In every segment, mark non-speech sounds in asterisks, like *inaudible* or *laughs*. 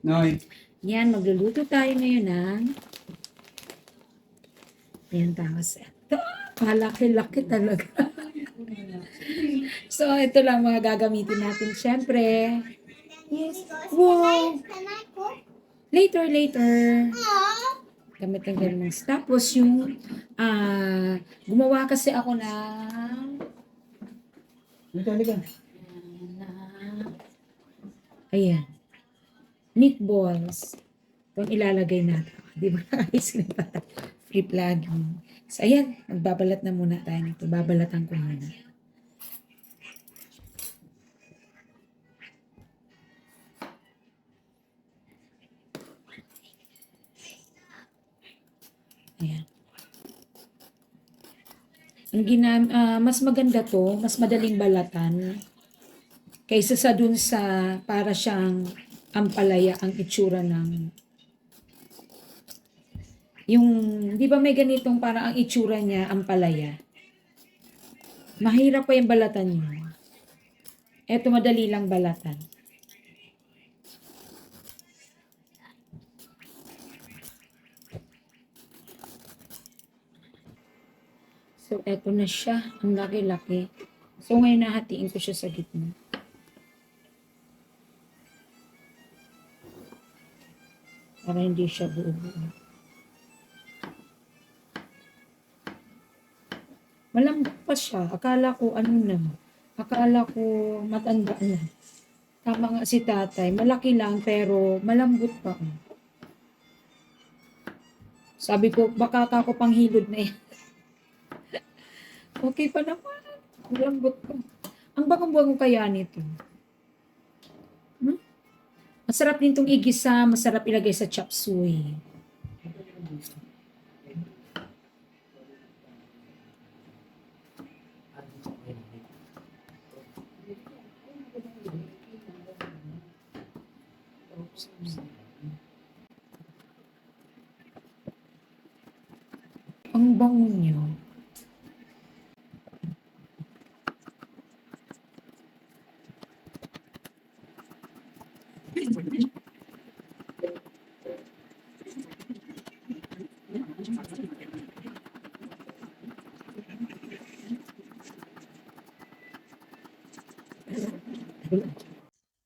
Noy. Yan, magluluto tayo ngayon ng Ayan, tapos ito. Malaki-laki talaga. *laughs* so, ito lang mga gagamitin natin. Siyempre, yes. Wow! Later, later. Gamit ng ganun. Tapos yung, ah, gumawa kasi ako ng, Halika, halika. ayan, meatballs. Itong ilalagay natin. *laughs* Di ba? *laughs* Ayos na pa. Free plugging. So, ayan, magbabalat na muna tayo nito. Babalatan ko muna. Ayan. Ang ginam ah, mas maganda to, mas madaling balatan kaysa sa dun sa para siyang ampalaya ang itsura ng yung di ba may ganitong para ang itsura niya ampalaya. Mahirap pa yung balatan niyo. Eto madali lang balatan. So, eto na siya. Ang laki-laki. So, ngayon nahatiin ko siya sa gitna. Para hindi siya buo-buo. Malambot pa siya. Akala ko ano na. Akala ko matanda na. Tama nga si tatay. Malaki lang pero malambot pa. Sabi ko, baka ako pang hilod na yan. *laughs* Okay pa naman. Ang lambot pa. Ang bangang-bango kaya nito. Masarap din itong igisa. Masarap ilagay sa chop suey. Ang bango niyo.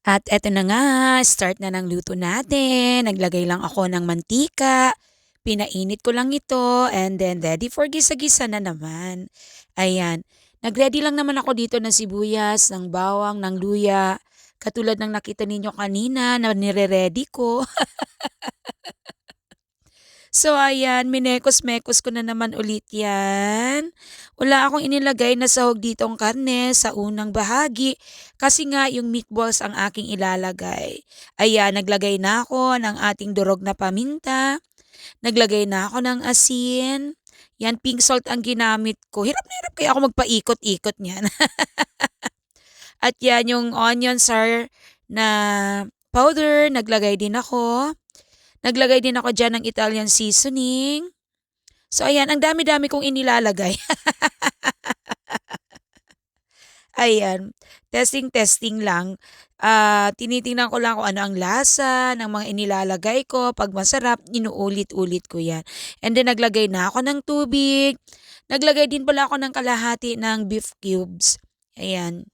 At eto na nga, start na ng luto natin. Naglagay lang ako ng mantika. Pinainit ko lang ito and then ready for gisa-gisa na naman. Ayan. Nagready lang naman ako dito ng sibuyas, ng bawang, ng luya. Katulad ng nakita ninyo kanina na nire-ready ko. *laughs* so ayan, minekos-mekos ko na naman ulit yan. Wala akong inilagay na sahog ditong karne sa unang bahagi kasi nga yung meatballs ang aking ilalagay. Ayan, naglagay na ako ng ating durog na paminta. Naglagay na ako ng asin. Yan, pink salt ang ginamit ko. Hirap na hirap kaya ako magpaikot-ikot niyan. *laughs* At yan, yung onion sir na powder, naglagay din ako. Naglagay din ako dyan ng Italian seasoning. So ayan, ang dami-dami kong inilalagay. *laughs* ayan, testing-testing lang. Ah, tinitingnan ko lang kung ano ang lasa ng mga inilalagay ko. Pag masarap, inuulit-ulit ko yan. And then naglagay na ako ng tubig. Naglagay din pala ako ng kalahati ng beef cubes. Ayan.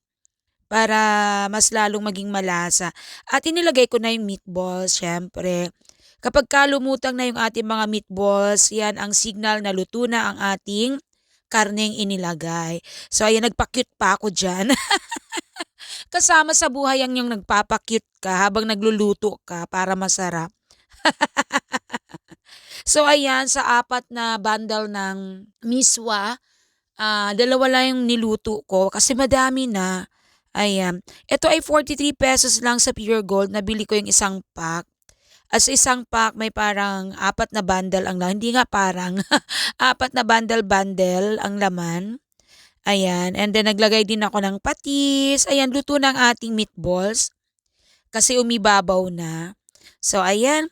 Para mas lalong maging malasa. At inilagay ko na yung meatballs, syempre. Kapag kalumutang na yung ating mga meatballs, yan ang signal na luto na ang ating karneng inilagay. So ayan, nagpa-cute pa ako dyan. *laughs* Kasama sa buhay ang yung nagpapa-cute ka habang nagluluto ka para masarap. *laughs* so ayan, sa apat na bundle ng miswa, ah, dalawa lang yung niluto ko kasi madami na. Ayan. Ito ay 43 pesos lang sa Pure Gold. Nabili ko yung isang pack. As isang pack, may parang apat na bundle ang laman. Hindi nga parang, *laughs* apat na bundle-bundle ang laman. Ayan. And then, naglagay din ako ng patis. Ayan, luto ng ating meatballs. Kasi umibabaw na. So, ayan.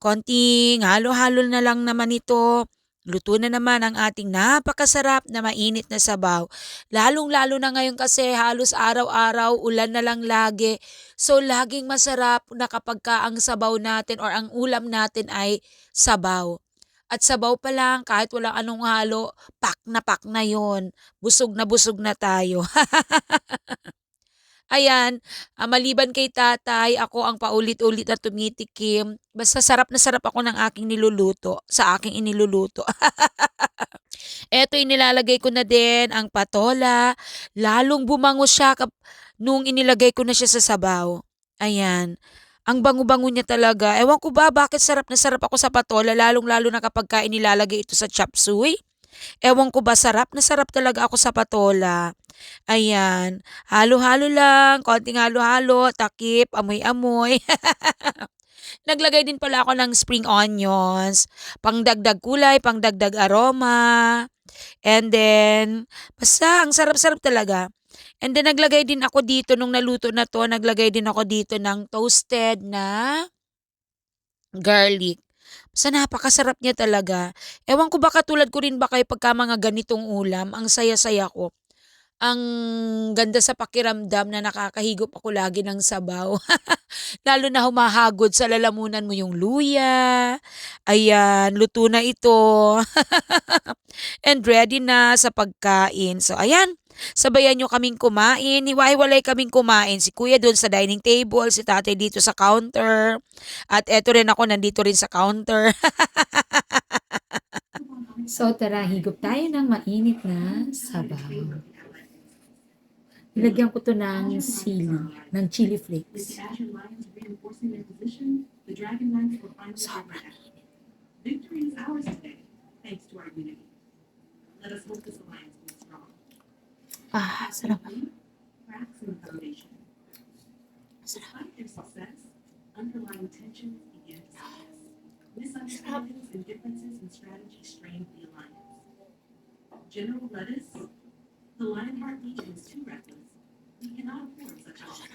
Konting halo-halo na lang naman ito. Luto na naman ang ating napakasarap na mainit na sabaw. Lalong-lalo na ngayon kasi halos araw-araw ulan na lang lagi. So laging masarap na kapag ka ang sabaw natin or ang ulam natin ay sabaw. At sabaw pa lang, kahit walang anong halo, pak na pak na yon. Busog na busog na tayo. *laughs* Ayan, ah, maliban kay tatay, ako ang paulit-ulit na tumitikim. Basta sarap na sarap ako ng aking niluluto, sa aking iniluluto. *laughs* Eto, inilalagay ko na din ang patola. Lalong bumango siya nung inilagay ko na siya sa sabaw. Ayan. Ang bango-bango niya talaga. Ewan ko ba bakit sarap na sarap ako sa patola, lalong-lalo na kapag ka inilalagay ito sa chop suey. Ewan ko ba, sarap na sarap talaga ako sa patola. Ayan. Halo-halo lang, konting halo-halo, takip, amoy-amoy. *laughs* Naglagay din pala ako ng spring onions, pangdagdag kulay, pangdagdag aroma. And then, basta ang sarap-sarap talaga. And then naglagay din ako dito nung naluto na to, naglagay din ako dito ng toasted na garlic. Basta napakasarap niya talaga. Ewan ko ba katulad ko rin ba kayo pagka mga ganitong ulam, ang saya-saya ko. Ang ganda sa pakiramdam na nakakahigop ako lagi ng sabaw. *laughs* Lalo na humahagod sa lalamunan mo yung luya. Ayan, luto na ito. *laughs* And ready na sa pagkain. So, ayan. Sabayan nyo kaming kumain. Hiwa-hiwalay kaming kumain. Si kuya doon sa dining table, si tatay dito sa counter. At eto rin ako, nandito rin sa counter. *laughs* So tara, higop tayo ng mainit na sabaw. Ilagyan ko to ng sili, ng chili flakes. Sobrang init. Victory is ours today, thanks to our unity. Let us hope this alliance. Ah, sarap. Cracks in the foundation. Sarap. Despite their success, underlying tensions begin to surface. Misunderstandings and differences in strategy strain the alliance. General Lettuce, the Lionheart Legion is too reckless. We cannot afford such losses.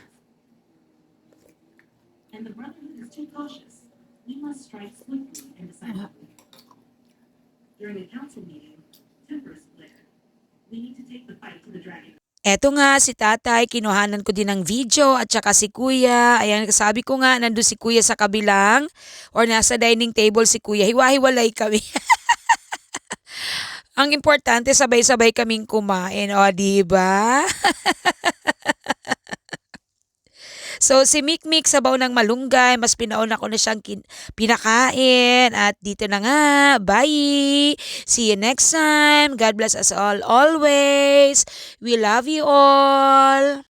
And the Brotherhood is too cautious. We must strike swiftly and decisively. During a council meeting, tempers flared. Eto nga si tatay, kinuhanan ko din ng video at saka si kuya. Ayan, sabi ko nga, nandun si kuya sa kabilang or nasa dining table si kuya. Hiwa-hiwalay kami. *laughs* Ang importante, sabay-sabay kaming kumain. O, di ba? *laughs* so, si Mikmik, sabaw ng malunggay. Mas pinauna ko na siyang pinakain. At dito na nga. Bye! See you next time. God bless us all always. We love you all.